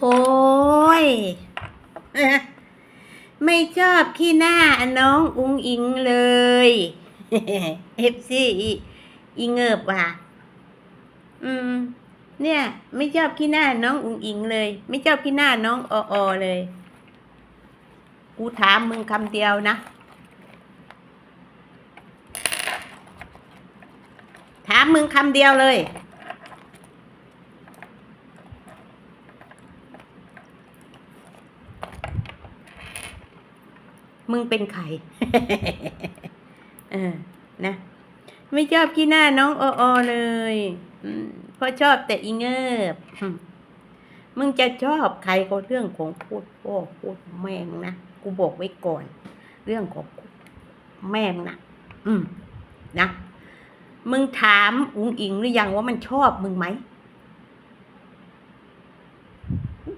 โอ้ย ไม่ชอบขี้หน้าน้องอุ้งอิงเลยเอฟซีอีเงิบว่ะ อืม เนี่ย ไม่ชอบขี้หน้าน้องอุ้งอิงเลย ไม่ชอบขี้หน้าน้องอออเลย กูถามมึงคำเดียวนะถามมึงคำเดียวเลย มึงเป็นใครเออนะ ไม่ชอบขี้หน้าน้องอออเลยเพราะชอบแต่อีเงิบมึงจะชอบใครก็เรื่องของพูดพ่อพูดแม่งนะ กูบอกไว้ก่อน เรื่องของแม่งนะอืม นะ มึงถามอุ๋งอิงหรือยังว่ามันชอบมึงไหม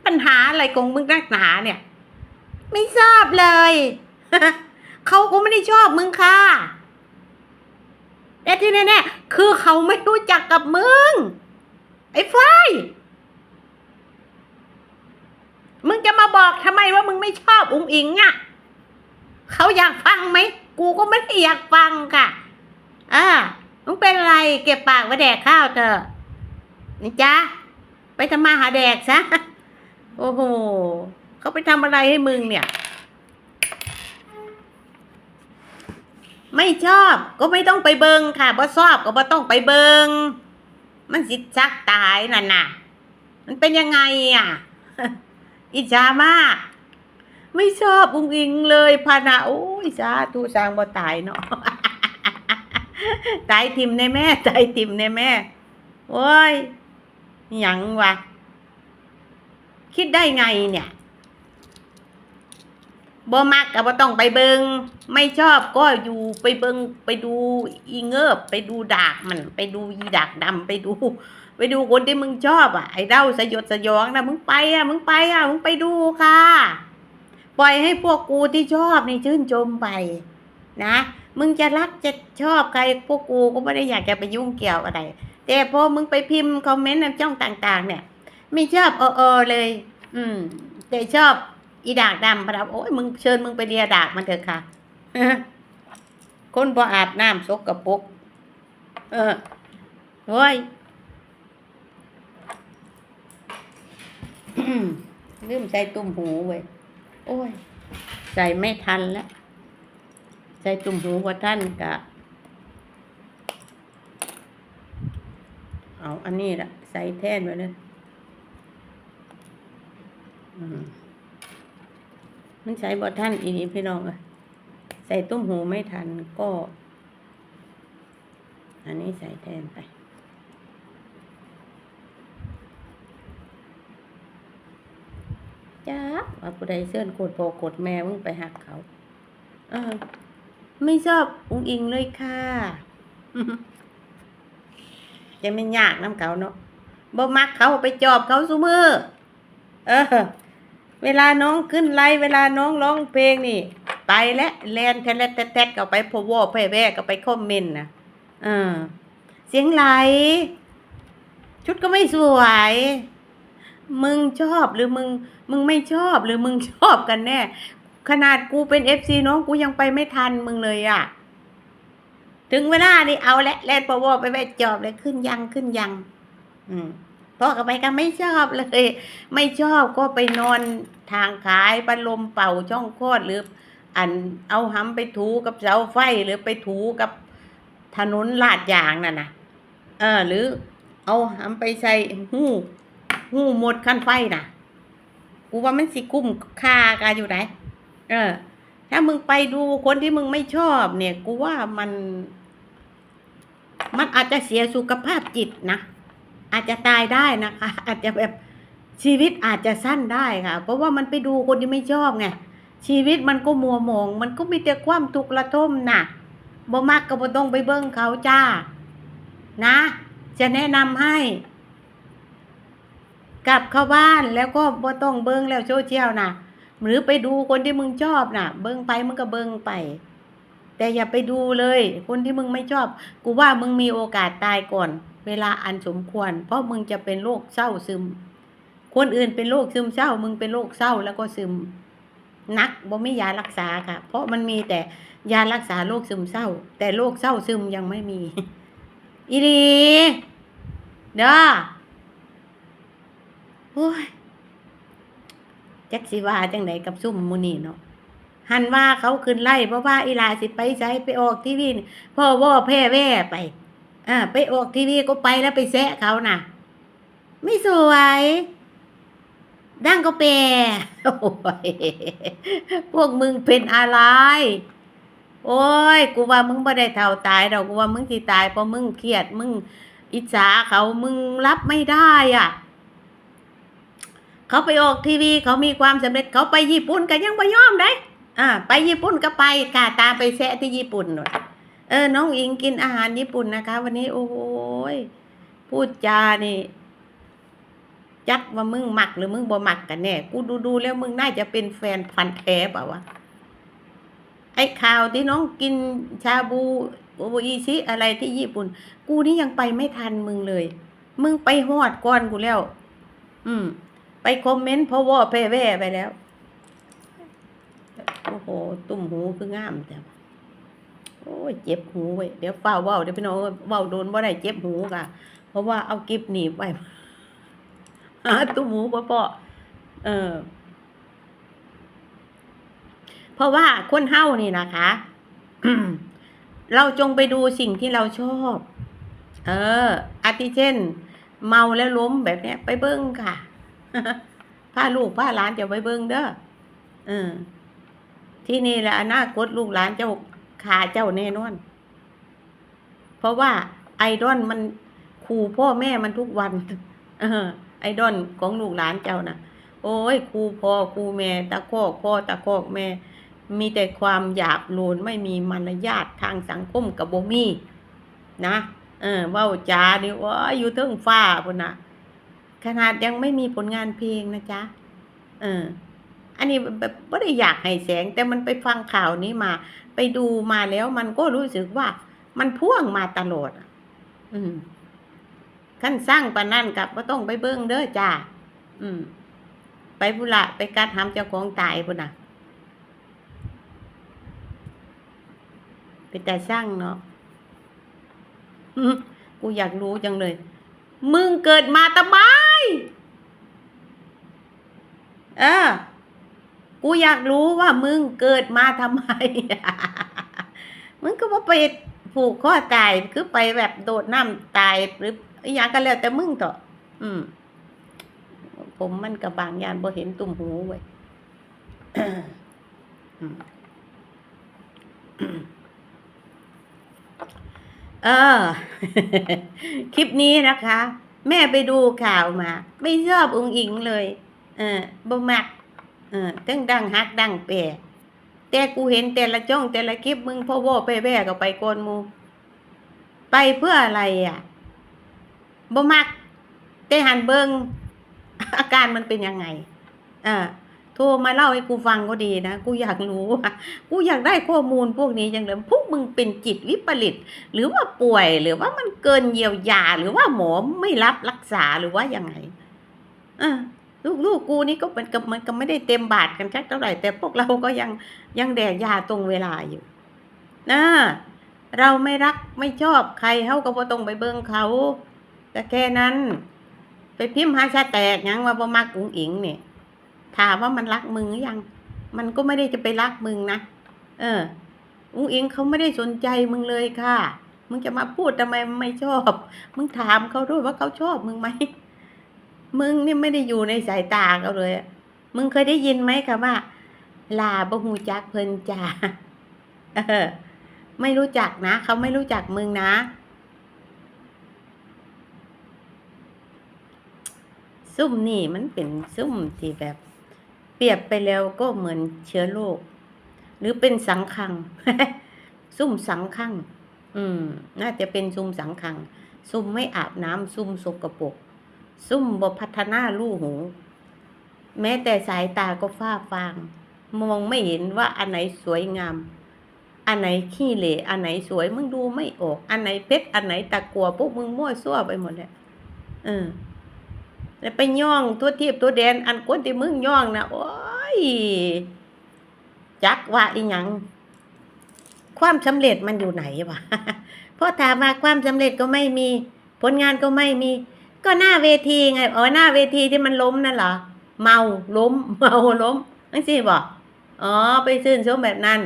ปัญหาอะไรของมึงนักหนาเนี่ย ไม่ชอบเลย เขาก็ไม่ได้ชอบมึงค่ะ แต่ที่แน่ๆคือเขาไม่รู้จักกับมึง ไอ้ฝ้ายมึงจะมาบอกทำไมว่ามึงไม่ชอบอุ๋งอิงอะเขาอยากฟังไหม กูก็ไม่ได้อยากฟังค่ะอ่ามึงเป็นอะไรเก็บปากไว้แดกข้าวเถอะนี่จ้าไปทำมาหาแดกซะ โอ้โห เขาไปทำอะไรให้มึงเนี่ย ไม่ชอบก็ไม่ต้องไปเบิงค่ะบ่ชอบก็บ่ต้องไปเบิง มันสิจักตายนั่นน่ะ มันเป็นยังไงอะ อิจฉามาก ไม่ชอบอุ้งอิงเลยพานาโอ้ยสาธุสร้างบ่ตายเนาะตายทิมในแม่ตายทิมในแม่โอ้ยหยังวะคิดได้ไงเนี่ย บ่มักก็บ่ต้องไปเบิงไม่ชอบก็อยู่ไปเบิงไปดูอีเงิบไปดูดากมัน ไปดูอีดากดำไปดู ไปดูคนที่มึงชอบอะไอ้เด้าสยดสยองนะมึงไปอะมึงไปอะมึงไปดูค่ะ ปล่อยให้พวกกูที่ชอบนี่ชื่นชมไปนะ มึงจะรักจะชอบใครพวกกูก็ไม่ได้อยากจะไปยุ่งเกี่ยวอะไร แต่พอมึงไปพิมพ์คอมเมนต์ในช่องต่าง ๆ เนี่ย ไม่ชอบเออเออเลย อืม แต่ชอบ อีดากดำพะครับโอ้ยมึงเชิญมึงไปเลียดากมันเถอะค่ะคนพออาบน้ำซกกระปรกเออโอ้ยลืมใส่ตุ่มหูเว้ยโอ้ย ใส่ไม่ทันแล้วใส่ตุ่มหูว่าท่านกะเอาอันนี้ละใส่แท่นไว้เลยอืม มันใส่บ่ท่านอีนี้พี่น้องอะใส่ตุ้มหูไม่ทันก็ อันนี้ใส่แทนไป จ้าว่าผู้ใดเสื้อนโกดโพกดแม่มึงไปหักเขา เออ ไม่ชอบอุ้งอิงเลยค่ะจะไม่ยากน้ำเขาเนาะบ่มักเขาไปจอบเขาซุมือ เออ เวลาน้องขึ้นไลฟ์เวลาน้องร้องเพลงนี่ไปแล้วแลนแทะแลดแทะแทก็ไปพวอแพ่แว่ก็ไปคอมเมนต์นะเออเสียงไหล ชุดก็ไม่สวย มึงชอบหรือมึง มึงไม่ชอบหรือมึงชอบกันแน่ ขนาดกูเป็นเอฟซีน้องกูยังไปไม่ทันมึงเลยอะถึงเวลานี่เอาและแลนพวอไปแว่จอบเลยขึ้นยังขึ้นยัง อืม พ่อกับไปก็ไม่ชอบเลย ไม่ชอบก็ไปนอนทางขายพัดลมเป่าช่องคลอดหรือ อันเอาหำไปถูกับเสาไฟหรือไปถูกับถนนลาดยางนั่นนะเออ หรือเอาหำไปใส่หู้หู้หมดขั้นไฟน่ะกูว่ามันสิกุ้มค่ากันอยู่ไหนเออ ถ้ามึงไปดูคนที่มึงไม่ชอบเนี่ย กูว่ามัน มันอาจจะเสียสุขภาพจิตนะ อาจจะตายได้นะคะ อาจจะแบบชีวิตอาจจะสั้นได้ค่ะ เพราะว่ามันไปดูคนที่ไม่ชอบไงชีวิตมันก็มัวหมองมันก็มีแต่ความทุกข์ระทมน่ะบ่มักก็บ่ต้องไปเบิ่งเขาจ้า นะ จะแนะนำให้ กลับเข้าบ้านแล้วก็บ่ต้องเบิ่งแล้วโซเชียลน่ะ หรือไปดูคนที่มึงชอบน่ะ เบิ่งไปมึงก็เบิ่งไป แต่อย่าไปดูเลย คนที่มึงไม่ชอบ กูว่ามึงมีโอกาสตายก่อน เวลาอันสมควร เพราะมึงจะเป็นโรคเศร้าซึม คนอื่นเป็นโรคซึมเศร้า มึงเป็นโรคเศร้าแล้วก็ซึมนักบ่มียารักษาค่ะ เพราะมันมีแต่ยารักษาโรคซึมเศร้า แต่โรคเศร้าซึมยังไม่มีอีดีเด้อโอ้ยจักสิว่าจังไหนกับซุ่มมูนี่เนาะ หันว่าเขาขึ้นไล่เพราะว่าอีลาสิไปใช้ไปออกทีวีพ่อว่าแพ้แว่ไปอ่าไปออกทีวีก็ไปแล้วไปแซะเขาน่ะ ไม่สวยดังก็แปรโอ้ยพวกมึงเป็นอะไร โอ้ย กูว่ามึงไม่ได้เท่าตายดอกกูว่ามึงที่ตายเพราะมึงเครียดมึงอิจฉาเขามึงรับไม่ได้อะ เขาไปออกทีวีเขามีความสำเร็จเขาไปญี่ปุ่นก็ยังไม่ยอมได้ อ่า ไปญี่ปุ่นก็ไปกาตามไปแซะที่ญี่ปุ่นหน่อยเออ น้องอิงกินอาหารญี่ปุ่นนะคะ วันนี้โอ้ยพูดจานี่จักว่ามึงหมักหรือมึงบ่หมักกันแน่กูดูดูแล้วมึงน่าจะเป็นแฟนพันธุ์แท้เปล่าวะไอ้ข่าวที่น้องกินชาบูโอโบอิชิอะไรที่ญี่ปุ่น กูนี่ยังไปไม่ทันมึงเลย มึงไปฮอดก่อนกูแล้ว อืม ไปคอมเมนต์เพราะว่าแพ้แว่ไปแล้ว โอ้โห ตุ่มหูคืองามแต่โอ้ยเจ็บหูเว้ยเดี๋ยวเฝ้าเว้าเดี๋ยวพี่น้องเว้าโดนบ่ได้เจ็บหูกะ เพราะว่าเอากิบหนีบไว้หาตุ่มหูบ่พอเออ เพราะว่าคนเฮ้านี่นะคะเราจงไปดูสิ่งที่เราชอบ เอออาทิเช่น เมาแล้วล้มแบบเนี้ย ไปเบิ้งค่ะพาลูกพาหลานจะไปเบิ้งเด้อเออ ที่นี่แหละอนาคตลูกหลานเจ้าขาเจ้าแน่นอน เพราะว่าไอดอลมันขู่พ่อแม่มันทุกวัน เออ ไอดอลของลูกหลานเจ้านะโอ้ยครูพ่อครูแม่ตะคอกพ่อตะคอกแม่ มีแต่ความหยาบโลนไม่มีมารยาททางสังคมกับบมีนะเออว้าจาดิว่าอยู่เทิงฟ้าพุ่นนะขนาดยังไม่มีผลงานเพลงนะจ๊ะ เออ อันนี้แบบไม่ได้อยากให้แสง แต่มันไปฟังข่าวนี้มา ไปดูมาแล้วมันก็รู้สึกว่า มันพ่วงมาตลอดอืมขั้นสร้างปานนั่นกับก็ต้องไปเบิ้งเด้อจ้าอืม ไปบุละไปกัดหามเจ้าของตายพุ่นน่ะเป็นแต่สร้างเนาะอืมกูอยากรู้จังเลย มึงเกิดมาทำไมเออ กูอยากรู้ว่ามึงเกิดมาทำไม มึงก็ว่าไปผูกข้อตายคือไปแบบโดดน้ำตายหรืออย่างกันแล้วแต่มึงเถอะอืม ผมมันกับบางยานบ่เห็นตุ่มหูไว้เออ คลิปนี้นะคะ แม่ไปดูข่าวมา ไม่ชอบองค์อิงเลย เออบ่มัก เออตั้งดังฮักดังแปรแต่กูเห็นแต่ละจ้องแต่ละคลิปมึงพ่อว่ไปแว่ก็ไปโกนมู ไปเพื่ออะไรอะบ่มักแต่หันเบิงอาการมันเป็นยังไงอ่าโทรมาเล่าให้กูฟังก็ดีนะ กูอยากรู้ว่ากูอยากได้ข้อมูลพวกนี้จังเลยพวกมึงเป็นจิตวิปริต หรือว่าป่วยหรือว่ามันเกินเยียวยา หรือว่าหมอไม่รับรักษาหรือว่ายังไงอ่า ลูกลูกกูนี่ก็เป็นกับมันก็ไม่ได้เต็มบาทกันสักเท่าไหร่แต่พวกเราก็ยังยังแดกยาตรงเวลาอยู่นะเราไม่รักไม่ชอบใครเขาก็บ่ต้องไปเบิ่งเขา แต่แค่นั้น ไปพิมพ์หาชาแตกยังว่าบ่มักอุ๋งอิงเนี่ยถามว่ามันรักมึงหรือยัง มันก็ไม่ได้จะไปรักมึงนะเอออุ๋งอิงเขาไม่ได้สนใจมึงเลยค่ะ มึงจะมาพูดทำไมไม่ชอบ มึงถามเขาด้วยว่าเขาชอบมึงไหม มึงนี่ไม่ได้อยู่ในสายตาเขาเลยมึงเคยได้ยินไหมคะว่า ลาบหูจักเพิ่นจ่าไม่รู้จักนะเขาไม่รู้จักมึงนะ ซุ่มนี่มันเป็นซุ่มที่แบบ เปรียบไปแล้วก็เหมือนเชื้อโรคหรือเป็นสังคัง ซุ่มสังคัง อืม น่าจะเป็นซุ่มสังคัง ซุ่มไม่อาบน้ำซุ่มสกรปรก ซุ่มบพัฒนาลู่หู แม้แต่สายตาก็ฟ้าฟาง มองไม่เห็นว่าอันไหนสวยงาม อันไหนขี้เหร่อันไหนสวยมึงดูไม่ออก อันไหนเพชรอันไหนตะกัวพวกมึงมั่วซั่วไปหมดเลยเออแล้วไปย่องตัวเทียบตัวแดนอันคนที่มึงย่องนะโอ้ยจักว่าอีหยัง ความสำเร็จมันอยู่ไหนวะเพราะถามว่าความสำเร็จก็ไม่มี ผลงานก็ไม่มี ก็หน้าเวทีไงอ๋อหน้าเวทีที่มันล้มนั่นเหรอเมาล้ม เมาล้มนั่นสิบอกอ๋อไปซื่นชมแบบนั้น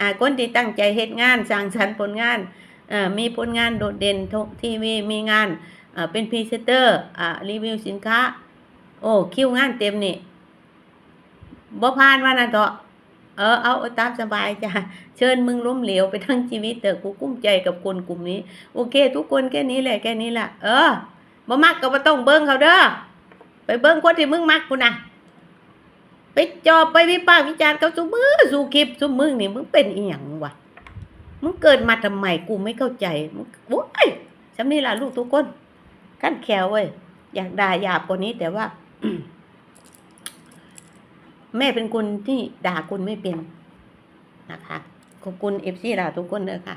อ่าคนที่ตั้งใจเฮ็ดงานสร้างสรรค์ผลงานเอ่อมีผลงานโดดเด่นทุกทีวีมีงานเอ่อเป็นพรีเซนเตอร์อ่ารีวิวสินค้า โอ้คิวงานเต็มนี่บ่ผ่านว่านั่นเถอะเออเอาเอาตามสบายจ้ะเชิญมึงล้มเหลวไปทั้งชีวิตเถอะกูกุ้มใจกับคนกลุ่มนี้ โอเค ทุกคนแค่นี้แหละแค่นี้แหละเออ บ่มักก็บ่ต้องเบิ่งเขาเด้อไปเบิ่งคนที่มึงมักพุ่นะไปจอบไปวิพากษ์วิจารณ์เขาซุมือสู่คลิปซุมึงนี่มึงเป็นอีหยังวะมึงเกิดมาทำไมกูไม่เข้าใจมึงโอ้ยจำนี่ล่ะลูกทุกคนขั้นแขวเว้ยอยากด่าหยาบกว่านี้แต่ว่าแม่เป็นคนที่ด่าคนไม่เป็นนะคะขอบคุณเอฟซีเราทุกคนเลยค่ะ